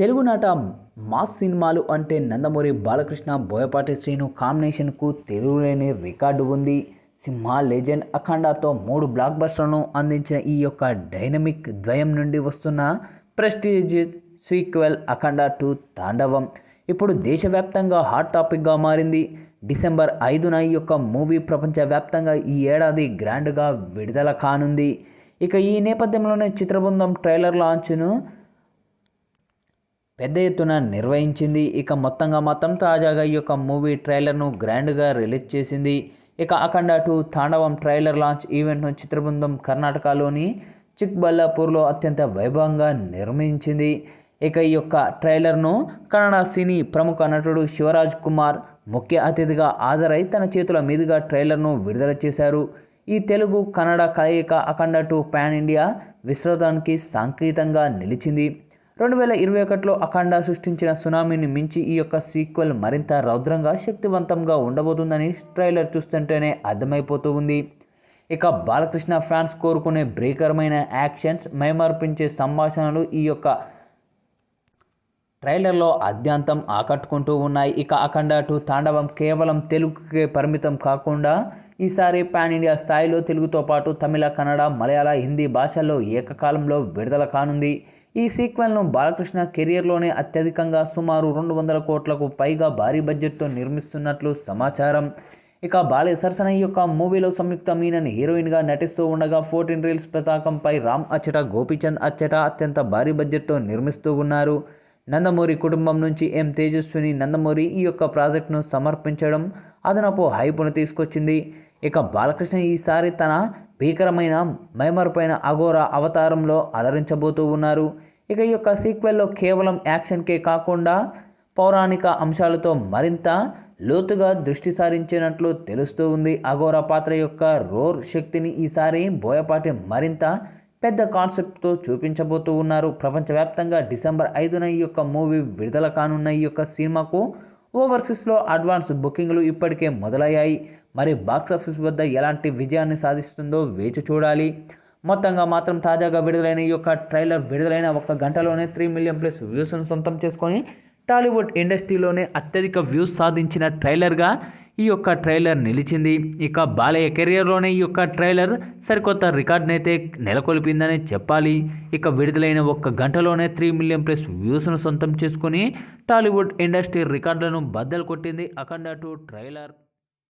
తెలుగునాట మాస్ సినిమాలు అంటే నందమూరి బాలకృష్ణ బోయపాటి శ్రీను కాంబినేషన్కు తెలుగులేని రికార్డు ఉంది. సింహ లెజెండ్ అఖండాతో మూడు బ్లాక్ బస్టర్లను అందించిన ఈ యొక్క డైనమిక్ ద్వయం నుండి వస్తున్న ప్రెస్టీజ్ సీక్వెల్ అఖండ టూ తాండవం ఇప్పుడు దేశవ్యాప్తంగా హాట్ టాపిక్గా మారింది. డిసెంబర్ ఐదున ఈ యొక్క మూవీ ప్రపంచవ్యాప్తంగా ఈ ఏడాది గ్రాండ్గా విడుదల కానుంది. ఇక ఈ నేపథ్యంలోనే చిత్రబృందం ట్రైలర్ లాంచ్ను పెద్ద ఎత్తున నిర్వహించింది. ఇక మొత్తంగా మొత్తం తాజాగా ఈ యొక్క మూవీ ట్రైలర్ను గ్రాండ్గా రిలీజ్ చేసింది. ఇక Akhanda two Thandavam trailer launch ఈవెంట్ను చిత్రబృందం కర్ణాటకలోని చిక్బల్లాపూర్లో అత్యంత వైభవంగా నిర్మించింది. ఇక ఈ యొక్క ట్రైలర్ను కన్నడ సినీ ప్రముఖ నటుడు శివరాజ్ కుమార్ ముఖ్య అతిథిగా హాజరై తన చేతుల మీదుగా ట్రైలర్ను విడుదల చేశారు. ఈ తెలుగు కన్నడ కలయిక అఖండ టూ పాన్ ఇండియా విశ్రోధానికి సంకేతంగా నిలిచింది. రెండు వేల ఇరవై ఒకటిలో అఖండ సృష్టించిన సునామీని మించి ఈ యొక్క సీక్వెల్ మరింత రౌద్రంగా శక్తివంతంగా ఉండబోతుందని ట్రైలర్ చూస్తుంటేనే అర్థమైపోతూ ఉంది. ఇక బాలకృష్ణ ఫ్యాన్స్ కోరుకునే బ్రేకరమైన యాక్షన్స్ మైమర్పించే సంభాషణలు ఈ యొక్క ట్రైలర్లో అద్యాంతం ఆకట్టుకుంటూ ఉన్నాయి. ఇక అఖండ టూ తాండవం కేవలం తెలుగుకే పరిమితం కాకుండా ఈసారి పాన్ ఇండియా స్థాయిలో తెలుగుతో పాటు తమిళ కన్నడ మలయాళ హిందీ భాషల్లో ఏకకాలంలో విడుదల కానుంది. ఈ సీక్వెల్ను బాలకృష్ణ కెరియర్లోనే అత్యధికంగా సుమారు రెండు వందల కోట్లకు పైగా భారీ బడ్జెట్తో నిర్మిస్తున్నట్లు సమాచారం. ఇక బాలే సరసన ఈ యొక్క మూవీలో సంయుక్త మీనన్ హీరోయిన్గా నటిస్తూ ఉండగా ఫోర్టీన్ రీల్స్ పతాకంపై రామ్ అచ్చట గోపీచంద్ అచ్చట అత్యంత భారీ బడ్జెట్తో నిర్మిస్తూ ఉన్నారు. నందమూరి కుటుంబం నుంచి ఎం తేజస్విని నందమూరి ఈ యొక్క ప్రాజెక్టును సమర్పించడం అదనపు హైపును తీసుకొచ్చింది. ఇక బాలకృష్ణ ఈసారి తన భీకరమైన మైమరుపైన అఘోర అవతారంలో అలరించబోతూ ఉన్నారు. ఇక ఈ యొక్క సీక్వెల్లో కేవలం యాక్షన్కే కాకుండా పౌరాణిక అంశాలతో మరింత లోతుగా దృష్టి సారించినట్లు తెలుస్తూ ఉంది. అఘోర పాత్ర యొక్క రోర్ శక్తిని ఈసారి బోయపాటి మరింత పెద్ద కాన్సెప్ట్తో చూపించబోతూ ఉన్నారు. ప్రపంచవ్యాప్తంగా డిసెంబర్ ఐదున ఈ యొక్క మూవీ విడుదల కానున్న ఈ యొక్క సినిమాకు ఓవర్సీస్లో అడ్వాన్స్ బుకింగ్లు ఇప్పటికే మొదలయ్యాయి. మరి బాక్సాఫీస్ వద్ద ఎలాంటి విజయాన్ని సాధిస్తుందో వేచి చూడాలి. మొత్తంగా మాత్రం తాజాగా విడుదలైన ఈ యొక్క ట్రైలర్ విడుదలైన ఒక గంటలోనే త్రీ మిలియన్ ప్లస్ వ్యూస్ను సొంతం చేసుకొని టాలీవుడ్ ఇండస్ట్రీలోనే అత్యధిక వ్యూస్ సాధించిన ట్రైలర్గా ఈ యొక్క ట్రైలర్ నిలిచింది. ఇక బాలయ్య కెరియర్లోనే ఈ యొక్క ట్రైలర్ సరికొత్త రికార్డునైతే నెలకొల్పిందని చెప్పాలి. ఇక విడుదలైన ఒక్క గంటలోనే త్రీ మిలియన్ ప్లస్ వ్యూస్ను సొంతం చేసుకుని టాలీవుడ్ ఇండస్ట్రీ రికార్డులను బద్దలు కొట్టింది అఖండ టూ ట్రైలర్.